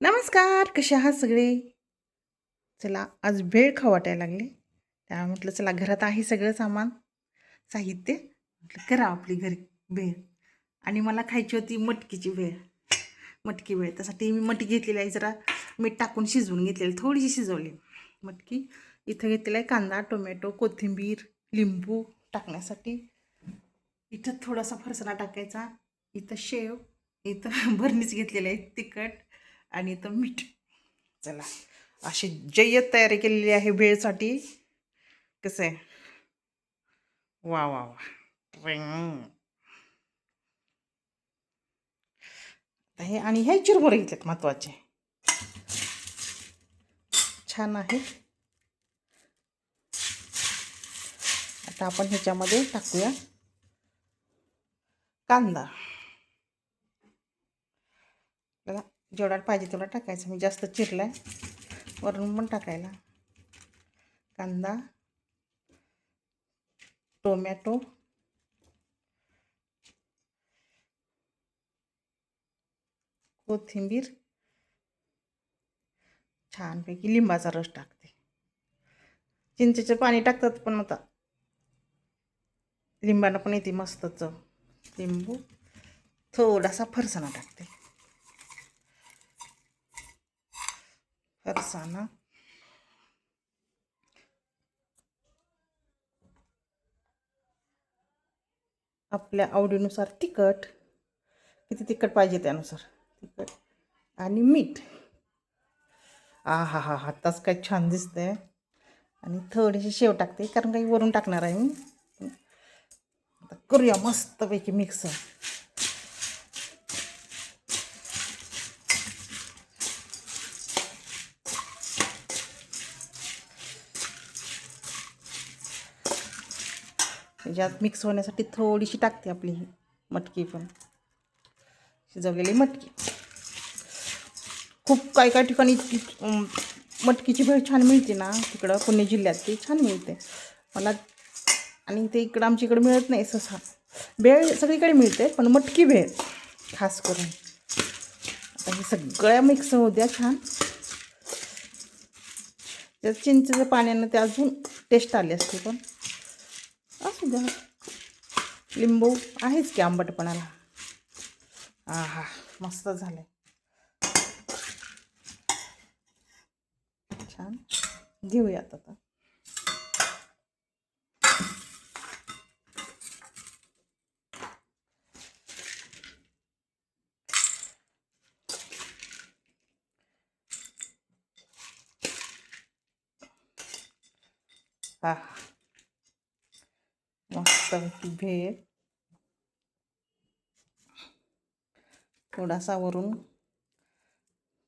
नमस्कार कसे आहात सगळे? चला आज भेळ खाऊ वाटायला लागले? त्यामुळे म्हटलं चला घरात आहे सगळं सामान. साहित्य? म्हटलं करा आपली घरी भेळ आणि मला खायची होती मटकीची भेळ मटकी भेळ त्यासाठी मी मटकी घेतलेली आहे. जरा मीठ टाकून शिजवून घेतलेली थोडीशी शिजवली. मटकी इथं घेतलेला आहे कांदा टोमॅटो कोथिंबीर लिंबू टाकण्यासाठी. इथं थोडासा फरसाणा टाकायचा. इथं शेव इथं भरणीच घेतलेली आहे तिखट. आणि इथं मीठ. चला अशी जय्यत तयारी केलेली आहे भेळसाठी. कसं आहे? वा वा वा. हे आणि हे चिरमुरे घेतलेत महत्त्वाचे. छान आहे. आता आपण ह्याच्यामध्ये टाकूया. कांदा. जेवढा पाहिजे तेवढा टाकायचा. मी जास्त चिरलाय. वरून पण टाकायला. कांदा टोमॅटो कोथिंबीर. छानपैकी लिंबाचा रस टाकते. चिंचेचं पाणी टाकतात पण आता. लिंबानं पण येते मस्त चव. लिंबू थोडासा फरसाणा टाकते. फरसाणा आपल्या आवडीनुसार तिखट किती तिखट पाहिजे त्यानुसार. तिखट आणि मीठ. आ हा हा आत्ताच काय छान दिसतंय. आणि थोडीशी शेव टाकते कारण काही वरून टाकणार आहे मी. आता करूया मस्तपैकी मिक्स त्याच्यात मिक्स होण्यासाठी थोडीशी टाकते आपली ही मटकी पण. मटकी. खूप काही काही ठिकाणी अं, मटकीची भेळ छान मिळते ना. तिकडं पुणे जिल्ह्यात ती छान मिळते. मला ते इकडं आमच्या इकडं मिळत नाही सहसा. भेळ सगळीकडे मिळते मटकी भेळ खास आता हे सगळ्या मिक्स होऊ द्या छान. पाण्यानं ते अजून टेस्ट आली असते असू जरा लिंबू आहेच की आंबटपणाला. हा हा मस्त झालं छान. घेऊयात आता. हा मस्त भेळ. थोडासा वरून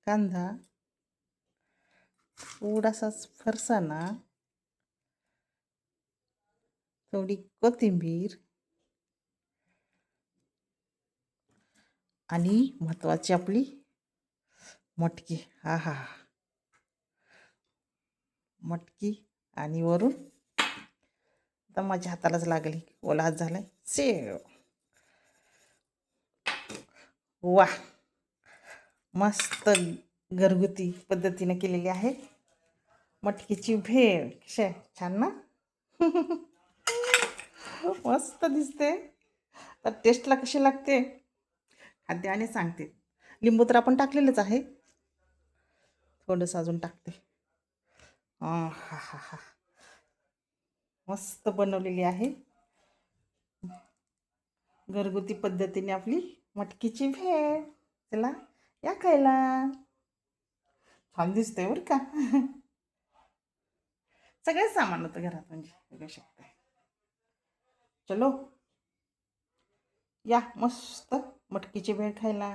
कांदा. थोडासाच फरसाणा. थोडी कोथिंबीर. आणि महत्त्वाची आपली मटकी. हा हा. मटकी आणि वरून आता माझ्या हातालाच लागली. ओला हात झालाय. सेव वा. मस्त घरगुती पद्धतीने केलेली आहे. मटकीची भेळ. शे छान ना? मस्त दिसते. तर टेस्टला कशी लागते? खाद्य आणि सांगते. लिंबू तर आपण टाकलेलंच आहे. थोडंसं अजून टाकते. हां हा हा हा. मस्त बनवलेली आहे. घरगुती पद्धतीने आपली मटकीची भेळ. चला या खायला. छान दिसतंय बरं का? सगळेच सामान होतं घरात म्हणजे बघू शकते. चलो या मस्त मटकीची भेळ खायला.